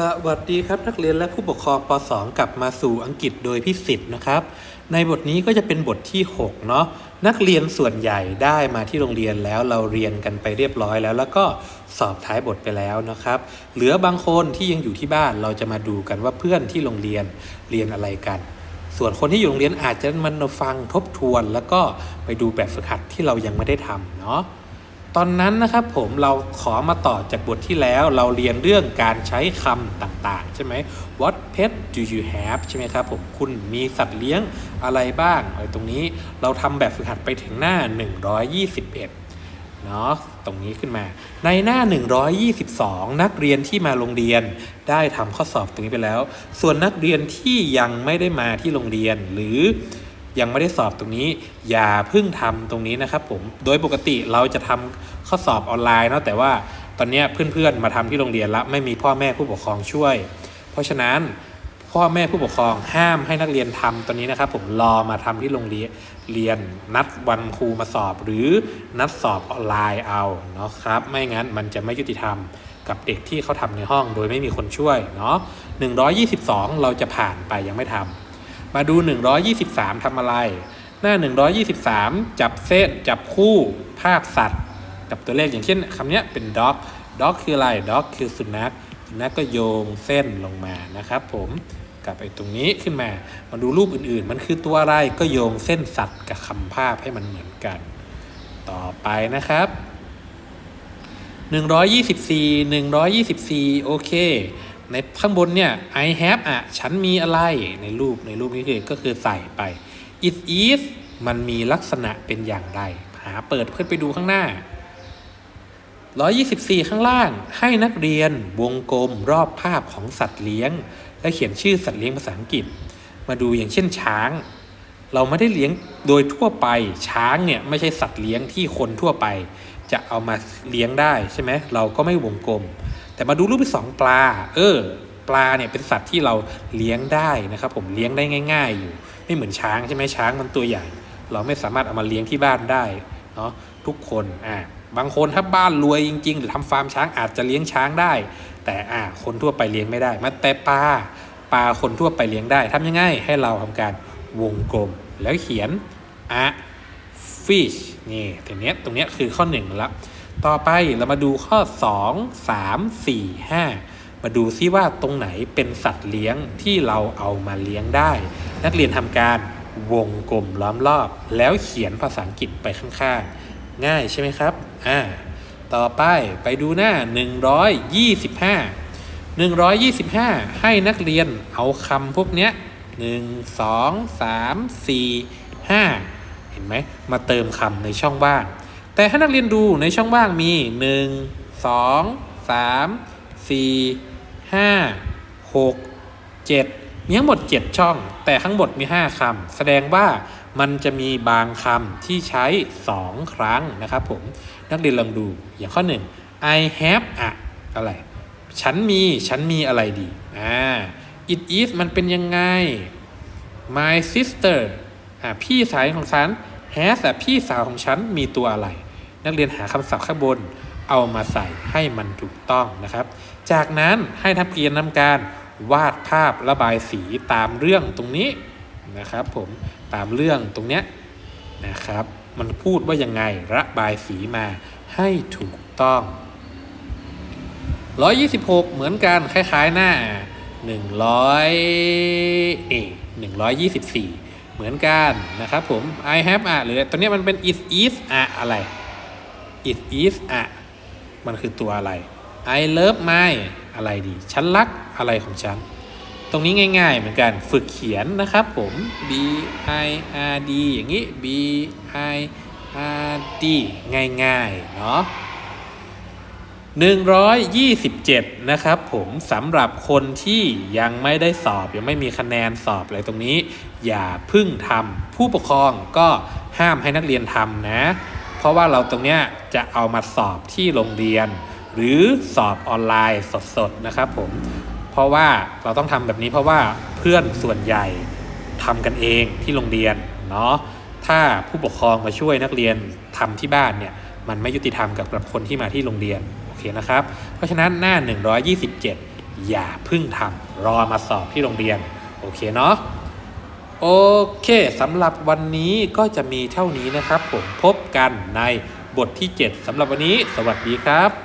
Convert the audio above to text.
สวัสดีครับนักเรียนและผู้ปกครองป .2 กลับมาสู่อังกฤษโดยพี่สิทธิ์นะครับ ในบทนี้ก็จะเป็นบทที่ 6 เนาะนักเรียนส่วนใหญ่ได้มาที่โรงเรียนแล้วเราเรียนกันไปเรียบร้อยแล้ว แล้วก็สอบท้ายบทไปแล้วนะครับ เหลือบางคนที่ยังอยู่ที่บ้านเราจะมาดูกันว่าเพื่อนที่โรงเรียนเรียนอะไรกัน ส่วนคนที่อยู่โรงเรียนอาจจะมันฟังทบทวน แล้วก็ไปดูแบบฝึกหัดที่เรายังไม่ได้ทำเนาะ ตอนนั้นนะครับผมเราขอมาต่อจากบทที่แล้วเราเรียนเรื่องการใช้คำต่างๆ ใช่ไหม What pet do you have ใช่ไหมครับผมคุณมีสัตว์เลี้ยงอะไรบ้างอะไรตรงนี้เราทำแบบฝึกหัดไปถึงหน้า 121เนาะตรงนี้ขึ้นมา ในหน้า 122 นักเรียนที่มาโรงเรียนได้ทำข้อสอบตรงนี้ไปแล้ว ส่วนนักเรียนที่ยังไม่ได้มาที่โรงเรียนหรือ ยังไม่ได้สอบตรงนี้ อย่าเพิ่งทำตรงนี้นะครับผมโดยปกติเราจะทำข้อสอบออนไลน์เนาะแต่ว่าตอนนี้เพื่อนๆมาทำที่โรงเรียนล้วไม่มีพ่อแม่ผู้ปกครองช่วย เพราะฉะนั้นพ่อแม่ผู้ปกครองห้ามให้นักเรียนทำตอนนี้นะครับ ผมรอมาทำที่โรงเรียนเรียนนัดวันครูมาสอบ หรือนัดสอบออนไลน์เอาเนาะครับ ไม่งั้นมันจะไม่ยุติธรรมกับเด็กที่เขาทำในห้องโดยไม่มีคนช่วยเนาะ122 เราจะผ่านไปยังไม่ทำ มาดู 123ทำอะไร หน้า 123 จับเส้น จับคู่ภาพสัตว์ กับตัวเลขอย่างเช่นคำนี้เป็น dog dog คืออะไร dog คือสุนัขสุนัขก็โยงเส้นลงมานะครับผมกับไอ้ตรงนี้ขึ้นมา มาดูรูปอื่นๆ มันคือตัวอะไรก็โยงเส้นสัตว์กับคำภาพให้มันเหมือนกัน ต่อไปนะครับ 124 124 โอเค ในข้างบนเนี่ย I have อะ ฉันมีอะไรในรูปในรูปนี้คือก็คือใส่ไป it is มันมีลักษณะเป็นอย่างไร หาเปิดเพื่อไปดูข้างหน้า 124 ข้างล่าง ให้นักเรียนวงกลมรอบภาพของสัตว์เลี้ยง และเขียนชื่อสัตว์เลี้ยงภาษาอังกฤษ มาดูอย่างเช่นช้าง เราไม่ได้เลี้ยงโดยทั่วไป ช้างเนี่ยไม่ใช่สัตว์เลี้ยงที่คนทั่วไป จะเอามาเลี้ยงได้ใช่ไหมเราก็ไม่วงกลม แต่มาดูรูปที่สองปลา เออ ปลาเนี่ยเป็นสัตว์ที่เราเลี้ยงได้นะครับ ผมเลี้ยงได้ง่าย ๆ อยู่ ไม่เหมือนช้างใช่ไหมช้างมันตัวใหญ่ เราไม่สามารถเอามาเลี้ยงที่บ้านได้เนาะทุกคนอ่าบางคนถ้าบ้านรวยจริง ๆ หรือทำฟาร์มช้างอาจจะเลี้ยงช้างได้ แต่อ่าคนทั่วไปเลี้ยงไม่ได้มันแต่ปลาปลาคนทั่วไปเลี้ยงได้ทำยังไงให้เราทำการวงกลมแล้วเขียน a fish นี่ตรงเนี้ยตรงเนี้ยคือข้อหนึ่งแล้ว ต่อไปเรามาดูข้อ 2 3 4 5 มาดูซิว่าตรงไหนเป็นสัตว์เลี้ยงที่เราเอามาเลี้ยงได้ นักเรียนทำการวงกลมล้อมรอบ แล้วเขียนภาษาอังกฤษไปข้างๆ ง่ายใช่ไหมครับอ่าต่อไปไปดูหน้า 125 125 ให้นักเรียนเอาคำพวกเนี้ย 1 2 3 4 5 เห็นไหม มาเติมคำในช่องว่าง แต่ให้นักเรียนดูในช่องว่างมี 1 2 3 4 5 6 7 มีทั้งหมด 7 ช่อง แต่ทั้งหมดมี 5คำแสดงว่ามันจะมีบางคำที่ใช้ 2 ครั้งนะครับผม นักเรียนลองดูอย่างข้อ 1 I have อะอะไร ฉันมี ฉันมีอะไรดีอ่า it is มันเป็นยังไง my sister อ่าพี่สายของฉัน has พี่สาวของฉันมีตัวอะไร นักเรียนหาคำศัพท์ข้างบนเอามาใส่ให้มันถูกต้องนะครับ จากนั้นให้นักเรียนนำการวาดภาพระบายสีตามเรื่องตรงนี้นะครับผมตามเรื่องตรงเนี้ยนะครับ มันพูดว่ายังไงระบายสีมาให้ถูกต้อง 126 เหมือนกันคล้ายๆหน้า 100เอ124 เหมือนกันนะครับผม I have อะหรือตัวเนี้ยมันเป็น it is อะอะไร it is อะมันคือตัวอะไร I love my อะไรดี ฉันรักอะไรของฉัน ตรงนี้ง่ายๆเหมือนกันฝึกเขียนนะครับผม B I R D อย่างนี้ B I R D ง่ายๆ เนาะ 127 นะครับผมสำหรับคนที่ยังไม่ได้สอบยังไม่มีคะแนนสอบอะไรตรงนี้ อย่าพึ่งทำผู้ปกครองก็ห้ามให้นักเรียนทำนะ เพราะว่าเราตรงเนี้ยจะเอามาสอบที่โรงเรียน หรือสอบออนไลน์สดๆนะครับผมเพราะว่าเราต้องทำแบบนี้เพราะว่าเพื่อนส่วนใหญ่ทำกันเองที่โรงเรียนเนาะถ้าผู้ปกครองมาช่วยนักเรียนทำที่บ้านเนี่ยมันไม่ยุติธรรมกับคนที่มาที่โรงเรียน เคนะครับ เพราะฉะนั้นหน้า 127 อย่าพึ่งทำรอมาสอบที่โรงเรียน โอเคเนาะโอเคสำหรับวันนี้ก็จะมีเท่านี้นะครับ ผมพบกันในบทที่ 7สำหรับวันนี้ สวัสดีครับ